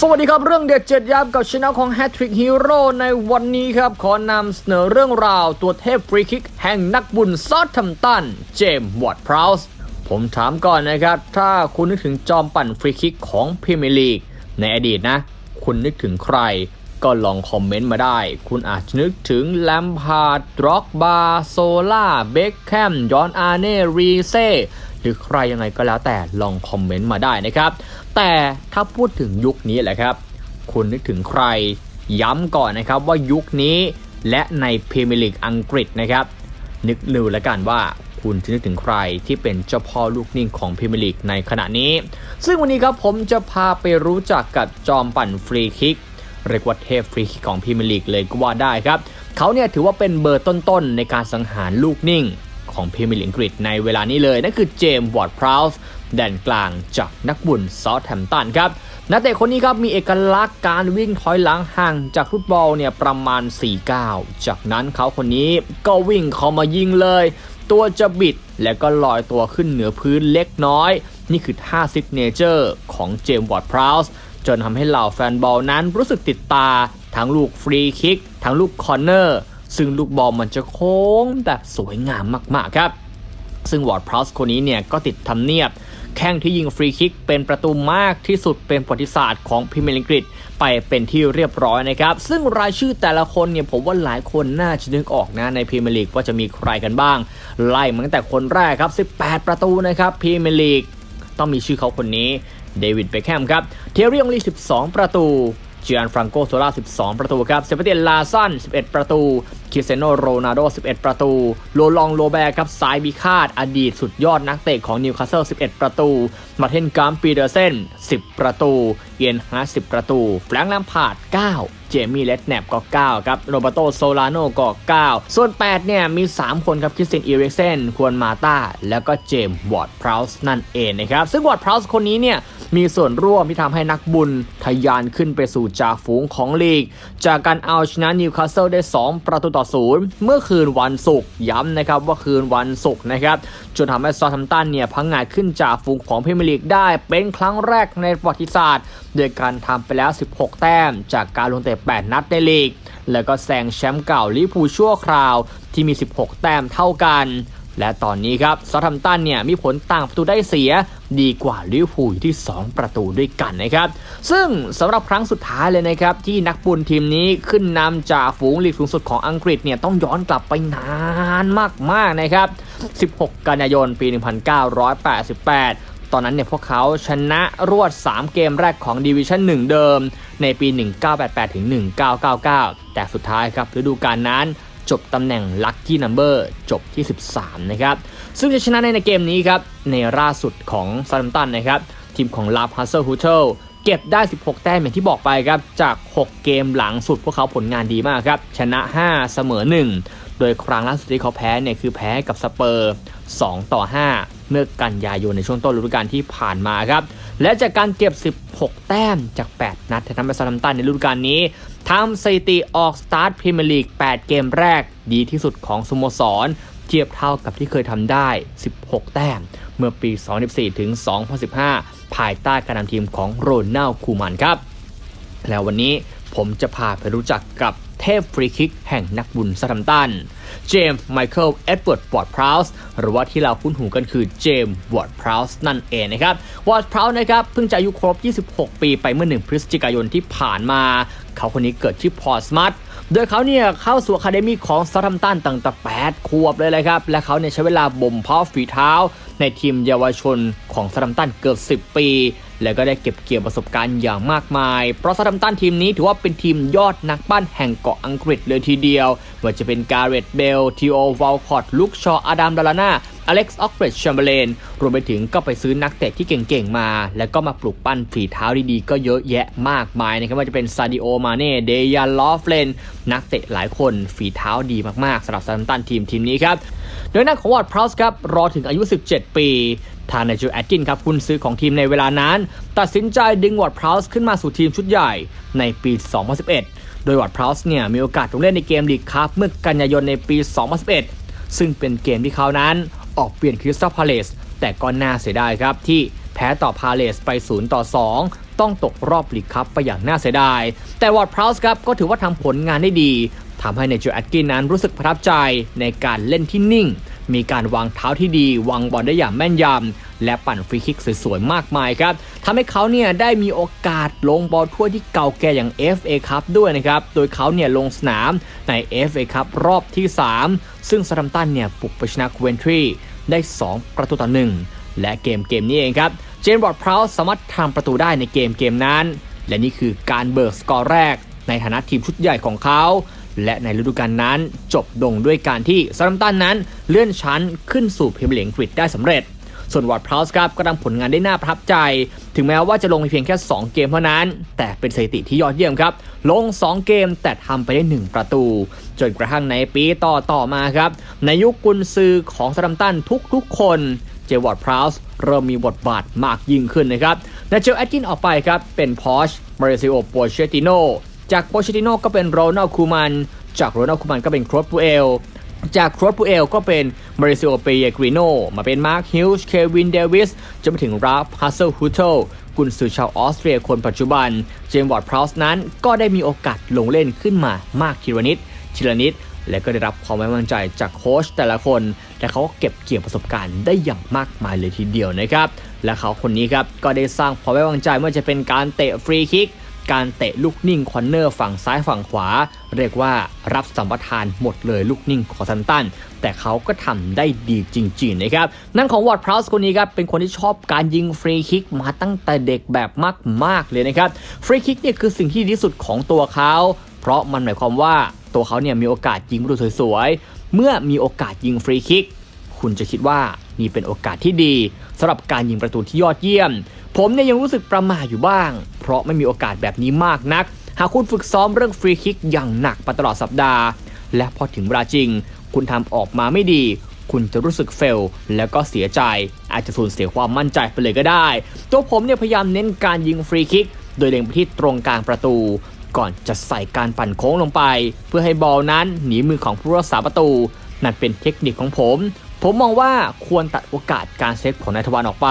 สวัสดีครับเรื่องเด็ดเจ็ดยับกับช anel ของ Hat Trick Hero ในวันนี้ครับ ขอนำเสนอเรื่องราวตัวเทพฟรีคิกแห่งนักบุญซอตทัมตันเจมส์วอร์ดพราวส์ผมถามก่อนนะครับ ถ้าคุณนึกถึงจอมปั่นฟรีคิกของพรีเมียร์ลีกในอดีตนะ คุณนึกถึงใคร ก็ลองคอมเมนต์มาได้ คุณอาจจะนึกถึงแลมพาร์ดดร็อกบาโซล่าเบคแคมยอนอาเน่รีเซหรือใครยังไงก็แล้วแต่ลองคอมเมนต์มาได้นะครับ แต่ถ้าพูดถึงยุคนี้แหละครับ คุณนึกถึงใคร ย้ำก่อนนะครับว่ายุคนี้และในพรีเมียร์ลีกอังกฤษนะครับ นึกดูแล้วกันว่าคุณจะนึกถึงใครที่เป็นเจ้าพ่อลูกนิ่งของพรีเมียร์ลีกในขณะนี้ ซึ่งวันนี้ครับผมจะพาไปรู้จักกับจอมปั่นฟรีคิกเรียกว่าเทพฟรีคิกของพรีเมียร์ลีกเลยก็ว่าได้ครับ เขาเนี่ยถือว่าเป็นเบอร์ต้นๆในการสังหารลูกนิ่ง ของพรีเมียร์ลีกอังกฤษในเวลานี้เลยนั่นคือเจมส์วอร์ดพราวส์แดนกลางจากนักบุญซอแฮมตันครับนักเตะคนนี้ครับมีเอกลักษณ์การวิ่งถอยหลังห่างจากฟุตบอลเนี่ยประมาณ4ก้าวจากนั้นเขาคนนี้ก็วิ่งเข้ามายิงเลย ตัวจะบิดแล้วก็ลอยตัวขึ้นเหนือพื้นเล็กน้อย นี่คือท่าซิกเนเจอร์ของเจมส์วอร์ดพราวส์จนทำให้เหล่าแฟนบอลนั้นรู้สึกติดตา ทั้งลูกฟรีคิก ทั้งลูกคอร์เนอร์ ซึ่งลูกบอลมันจะโค้งแบบสวยงามมากๆครับ ซึ่งวอร์ดพราสคนนี้เนี่ยก็ติดทำเนียบ แข้งที่ยิงฟรีคิกเป็นประตูมากที่สุดเป็นประวัติศาสตร์ของพรีเมียร์ลีกอังกฤษไปเป็นที่เรียบร้อยนะครับ ซึ่งรายชื่อแต่ละคนเนี่ยผมว่าหลายคนน่าจะนึกออกนะในพรีเมียร์ลีกว่าจะมีใครกันบ้าง ไล่มาตั้งแต่คนแรกครับ 18 ประตูนะครับพรีเมียร์ลีกต้องมีชื่อเขาคนนี้เดวิดเบคแฮมครับเทเรียงลี 12 ประตูเจียนฟรังโกโซล่า 12 ประตูครับเซเปเตียนลาซัน 11 ประตู คริสเซโนโรนัลโด 11 ประตู โลลองโลแบร์ครับสายบิคาดอดีตสุดยอดนักเตะของนิวคาสเซิล 11 ประตู มาเทนกัมปีเดอร์เซน 10 ประตู เอียนฮาร์10ประตู แฟรงค์แลมพาร์ด9 เจมี่เลดแนบก็ 9 ครับ โรเบโตโซลาโนก็ 9 ส่วน 8 เนี่ย มี 3 คนครับคริสตินอีริกเซนควรมาตาแล้วก็เจมส์วอร์ดพราวส์นั่นเองนะครับ ซึ่งวอร์ดพราวส์คนนี้เนี่ยมีส่วนร่วมที่ทำให้นักบุญทะยานขึ้นไปสู่จ่าฝูงของลีก จากการเอาชนะนิวคาสเซิลได้ 2 ประตูต่อศูนย์เมื่อคืนวันศุกร์ย้ำนะครับว่าคืนวันศุกร์นะครับจนทำให้ซอทัมตันเนี่ยพังงาดขึ้นจ่าฝูงของพรีเมียร์ลีกได้เป็นครั้งแรกในประวัติศาสตร์ โดยการทำไปแล้ว 16 แต้ม จากการลงเตะ 8 นัดในลีก แล้วก็แซงแชมป์เก่าลิเวอร์พูชั่วคราวที่มี 16 แต้มเท่ากันและตอนนี้ครับซอทัมตันเนี่ยมีผลต่างประตูได้เสียดีกว่าลิเวอร์พูลอยู่ที่ 2 ประตูด้วยกันนะครับ ซึ่งสำหรับครั้งสุดท้ายเลยนะครับ ที่นักบุญทีมนี้ขึ้นนำจากฝูงลีกสูงสุดของอังกฤษเนี่ยต้องย้อนกลับไปนานมากๆนะครับ 16 กันยายนปี 1988 ตอนนั้นเนี่ยพวกเขาชนะรวด 3 เกมแรกของดิวิชั่น1 เดิม ในปี 1988ถึง1999 แต่สุดท้ายครับฤดูกาลนั้นจบตำแหน่ง Lucky Number จบที่ 13 นะครับ ซึ่งจะชนะในในเกมนี้ครับ ในล่าสุดของซาร์ตันนะครับ ทีมของลาพัสเซอร์ฮูเทลเก็บได้ 16 แต้มอย่างที่บอกไปครับ จาก 6 เกมหลังสุดพวกเขาผลงานดีมากครับ ชนะ 5 เสมอ 1 โดยครั้งล่าสุดที่เขาแพ้เนี่ยคือแพ้กับสเปอร์ 2 ต่อ 5 เมื่อกันยายนในช่วงต้นฤดูกาลที่ผ่านมาครับ และจากการเก็บ 16 แต้มจาก 8 นัดทำให้ซาร์ตันในฤดูกาลนี้ทำสถิติออกสตาร์ทพรีเมียร์ลีก 8 เกมแรกดีที่สุดของสโมสร เทียบเท่ากับที่เคยทำได้ 16 แต้ม เมื่อปี 2014 ถึง 2015 ภายใต้การนำทีมของโรนัลคูมันครับ แล้ววันนี้ผมจะพาไปรู้จักกับ เทพฟรีคิกแห่งนักบุญซาทัมตัน เจมส์ไมเคิลเอ็ดเวิร์ดวอร์ดพราวส์หรือว่าที่เราคุ้นหูกันคือเจมส์วอร์ดพราวส์นั่นเองนะครับวอร์ดพราวส์นะครับเพิ่งจะอายุครบ 26 ปีไปเมื่อ 1 พฤศจิกายนที่ผ่านมา เขาคนนี้เกิดที่พอร์สมัตโดยเขาเนี่ยเข้าสู่อะคาเดมี่ของซาทัมตันตั้งแต่8ขวบเลยเลยครับ และเขาเนี่ยใช้เวลาบ่มเพาะฝีเท้า ในทีมเยาวชนของซาทัมตันเกือบ 10 ปี แล้วก็ได้เก็บเกี่ยวประสบการณ์อย่างมากมาย เพราะซาทัมตันทีมนี้ถือว่าเป็นทีมยอดนักปั้นแห่งเกาะอังกฤษเลยทีเดียวว่าจะเป็นการ์เรตเบลทีโอวอลคอตลุกชออาดัมดาลานาอเล็กซ์ออกเบรดแชมเบอร์เลนรวมไปถึงก็ไปซื้อนักเตะที่เก่งๆมา แล้วก็มาปลูกปั้นฝีเท้าดีๆ ก็เยอะแยะมากมายนะครับว่าจะเป็นซาดิโอมาเน่เดยันลอฟเลนนักเตะหลายคนฝีเท้าดีมากๆสำหรับซาตันตันทีมทีมนี้ครับโดยนักของวอร์ดพราวส์ครับรอถึงอายุ 17 ปี ทางนจูแอดกินครับคุณซื้อของทีมในเวลานั้น ตัดสินใจดึงวอร์ดพราวส์ขึ้นมาสู่ทีมชุดใหญ่ในปี 2011 โดยวอร์ดพราวส์เนี่ยมีโอกาสลงเล่นในเกมลีกครับเมื่อกันยายนในปี 2011 ซึ่งเป็นเกมที่เขานั้นออกเปลี่ยนคริสตัลพาเลสแต่ก็น่าเสียดายครับที่แพ้ต่อพาเลสไป 0 ต่อ 2 ต้องตกรอบลีกคัพไปอย่างน่าเสียดาย แต่วอร์ดพราวส์ครับก็ถือว่าทำผลงานได้ดีทำให้ในโจแอดกินนั้นรู้สึกประทับใจในการเล่นที่นิ่ง มีการวางเท้าที่ดีวางบอลได้อย่างแม่นยำและปั่นฟรีคิกสวยๆมากมายครับทำให้เขาเนี่ยได้มีโอกาสลงบอลถ้วที่เก่าแก่อย่าง FA ครับด้วยนะครับ โดยเขาเนี่ยลงสนามใน FA ครับรอบที่ 3 ซึ่งซาดัมตันเนี่ยปลุกไปชนะควนทรีได้ 2 ประตูต่อหนึ่งและเกมเกมนี้เองครับ เจนบอร์ดพราวสามารถทำประตูได้ในเกมเกมนั้น และนี่คือการเบิกสกอร์แรกในฐานะทีมชุดใหญ่ของเขา และในฤดูกาลนั้นจบลงด้วยการที่ซาดัมตันนั้นเลื่อนชั้นขึ้นสู่พรีเมียร์ลีกอังกฤษได้สำเร็จ ส่วนวอร์ดพราวส์ครับก็ทำผลงานได้น่าประทับใจ ถึงแม้ว่าจะลงเพียงแค่ 2 เกมเท่านั้น แต่เป็นสถิติที่ยอดเยี่ยมครับ ลง 2 เกมแต่ทำไปได้ 1 ประตู จนกระทั่งในปีต่อต่อมาครับ ในยุคกุนซือของซาดัมตันทุกๆ คนเจวอร์ดพราวส์เริ่มมีบทบาทมากยิ่งขึ้นนะครับนาเจลแอดกินออกไปครับเป็นพอชมาริซิโอโปเชติโน จากโปเชติโนก็เป็นโรนัลคูมันจากโรนัลคูมันก็เป็นครอสปูเอลจากครอสปูเอลก็เป็นมาริซิโอเปเยกริโนมาเป็นมาร์คฮิลส์เควินเดวิสจนไปถึงราฟฮัสเซลฮูเทลกุนซือชาวออสเตรียคนปัจจุบัน เจมส์วอร์ดพราวส์นั้นก็ได้มีโอกาสลงเล่นขึ้นมามากทีละนิดทีละนิด และก็ได้รับความไว้วางใจจากโค้ชแต่ละคน และเขาก็เก็บเกี่ยวประสบการณ์ได้อย่างมากมายเลยทีเดียวนะครับ และเขาคนนี้ครับก็ได้สร้างความไว้วางใจไม่ว่าจะเป็นการเตะฟรีคิก การเตะลูกนิ่งคอนเนอร์ฝั่งซ้ายฝั่งขวา เรียกว่ารับสัมปทานหมดเลยลูกนิ่งของซันตัน แต่เขาก็ทำได้ดีจริงๆนะครับ นั่นของวอร์ดพราวส์คนนี้ครับ เป็นคนที่ชอบการยิงฟรีคิกมาตั้งแต่เด็กแบบมากๆเลยนะครับ ฟรีคิกเนี่ยคือสิ่งที่ดีที่สุดของตัวเขา เพราะมันหมายความว่าตัวเขาเนี่ยมีโอกาสยิงประตูสวยๆ เมื่อมีโอกาสยิงฟรีคิก คุณจะคิดว่านี่เป็นโอกาสที่ดีสำหรับการยิงประตูที่ยอดเยี่ยม ผมเนี่ยยังรู้สึกประหม่าอยู่บ้าง เพราะไม่มีโอกาสแบบนี้มากนัก หากคุณฝึกซ้อมเรื่องฟรีคิกอย่างหนักมาตลอดสัปดาห์ และพอถึงเวลาจริง คุณทำออกมาไม่ดี คุณจะรู้สึกเฟลแล้วก็เสียใจ อาจจะสูญเสียความมั่นใจไปเลยก็ได้ ตัวผมเนี่ยพยายามเน้นการยิงฟรีคิก โดยเล็งไปที่ตรงกลางประตู ก่อนจะใส่การปั่นโค้งลงไป เพื่อให้บอลนั้นหนีมือของผู้รักษาประตู นั่นเป็นเทคนิคของผม ผมมองว่าควรตัดโอกาสการเซฟของนายทวารออกไป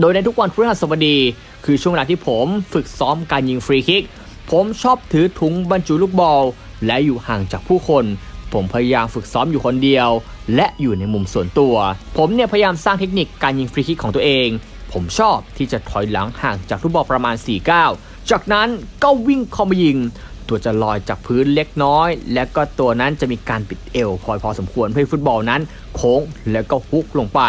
โดยในทุกวันพฤหัสบดี คือช่วงเวลาที่ผมฝึกซ้อมการยิงฟรีคิก ผมชอบถือถุงบรรจุลูกบอล และอยู่ห่างจากผู้คน ผมพยายามฝึกซ้อมอยู่คนเดียว และอยู่ในมุมส่วนตัว ผมเนี่ยพยายามสร้างเทคนิคการยิงฟรีคิกของตัวเอง ผมชอบที่จะถอยหลังห่างจากลูกบอลประมาณ4ก้าวจากนั้นก็วิ่งเข้ามายิง ตัวจะลอยจากพื้นเล็กน้อย และก็ตัวนั้นจะมีการปิดเอวพอพอสมควรเพื่อให้ฟุตบอลนั้น โค้งแล้วก็ฮุกลงไป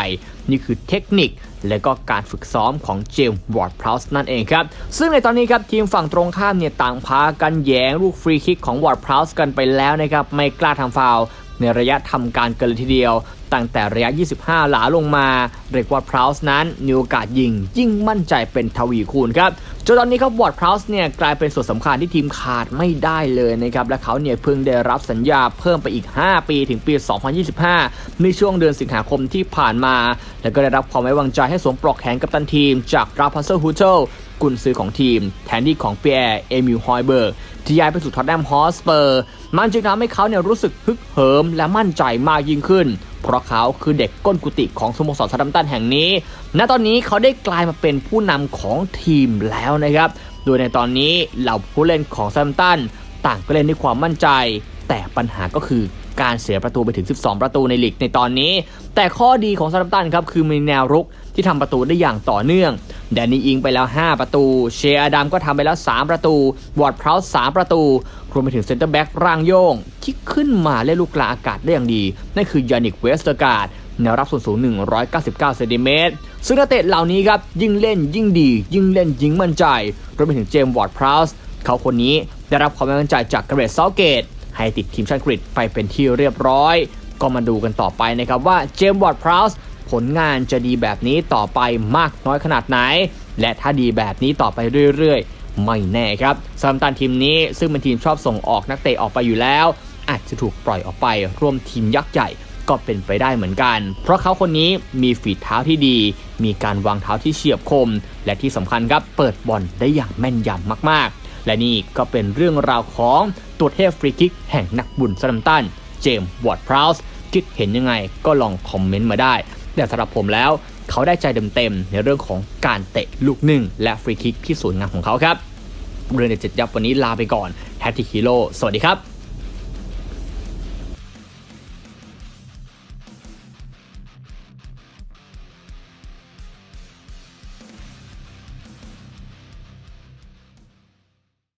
นี่คือเทคนิค และก็การฝึกซ้อมของเจมส์วอร์ดพราวส์นั่นเองครับ ซึ่งในตอนนี้ครับทีมฝั่งตรงข้ามเนี่ยต่างพากันแย้งลูกฟรีคิกของวอร์ดพราวส์กันไปแล้วนะครับไม่กล้าทำฟาว ในระยะทำการเกินเลยทีเดียว ตั้งแต่ระยะ 25 หลาลงมา เรียกว่าพราวส์นั้นมีโอกาสยิงยิ่งมั่นใจเป็นทวีคูณครับจนตอนนี้ครับวอร์ดพราวส์เนี่ยกลายเป็นส่วนสำคัญที่ทีมขาดไม่ได้เลยนะครับและเขาเนี่ยเพิ่งได้รับสัญญาเพิ่มไปอีก 5 ปีถึงปี 2025 ในช่วงเดือนสิงหาคมที่ผ่านมา และก็ได้รับความไว้วางใจให้สวมปลอกแขนกัปตันทีม จากราพัสเซอร์ฮูเทลกุนซือของทีม แทนที่ของเปียร์เอมิลฮอยเบิร์ก ที่ย้ายไปสู่ท็อตแนมฮอสเปอร์ มันจึงทำให้เขาเนี่ยรู้สึกฮึกเหิมและมั่นใจมากยิ่งขึ้น เพราะเขาคือเด็กก้นกุฏิของสโมสรซาดัมตันแห่งนี้ ณ ตอนนี้เขาได้กลายมาเป็นผู้นำของทีมแล้วนะครับ โดยในตอนนี้เหล่าผู้เล่นของซาดัมตันต่างก็เล่นด้วยความมั่นใจ แต่ปัญหาก็คือการเสียประตูไปถึง 12 ประตูในลีกในตอนนี้ แต่ข้อดีของซาดัมตันครับคือมีแนวรุก ที่ทำประตูได้อย่างต่อเนื่อง แดนนี่อิงไปแล้ว 5 ประตู เชอาดัมก็ทำไปแล้ว 3 ประตู วอร์ดพราส3ประตู รวมไปถึงเซนเตอร์แบ็กร่างโยง ที่ขึ้นมาเล่นลูกกลางอากาศได้อย่างดี นั่นคือยานิกเวสเตอร์การ์ดแนวรับส่วนสูง 199 เซนติเมตร ซึ่งนักเตะเหล่านี้ครับ ยิ่งเล่นยิ่งดี ยิ่งเล่นยิ่งมั่นใจ รวมไปถึงเจมส์วอร์ดพราวส์เขาคนนี้ได้รับความไว้วางใจจากเกรเรตเซาเกต ให้ติดทีมชาติอังกฤษไปเป็นที่เรียบร้อย ก็มาดูกันต่อไปนะครับว่าเจมส์วอร์ดพราวส์ ผลงานจะดีแบบนี้ต่อไปมากน้อยขนาดไหน และถ้าดีแบบนี้ต่อไปเรื่อยๆ ไม่แน่ครับซัมตันทีมนี้ซึ่งเป็นทีมชอบส่งออกนักเตะออกไปอยู่แล้ว อาจจะถูกปล่อยออกไปร่วมทีมยักษ์ใหญ่ก็เป็นไปได้เหมือนกัน เพราะเขาคนนี้มีฝีเท้าที่ดี มีการวางเท้าที่เฉียบคม และที่สำคัญครับเปิดบอลได้อย่างแม่นยำมากๆ และนี่ก็เป็นเรื่องราวของตัวเทพฟรีคิกแห่งนักบุญซัมตัน เจมส์วอร์ดพราวส์คิดเห็นยังไงก็ลองคอมเมนต์มาได้ แต่สำหรับผมแล้ว เขาได้ใจเต็มๆในเรื่องของการเตะลูกหนึ่งและฟรีคิกที่สวยงามของเขาครับ เรื่องเด็ดเจ็ดยับวันนี้ลาไปก่อนแฮตติฮีโร่สวัสดีครับ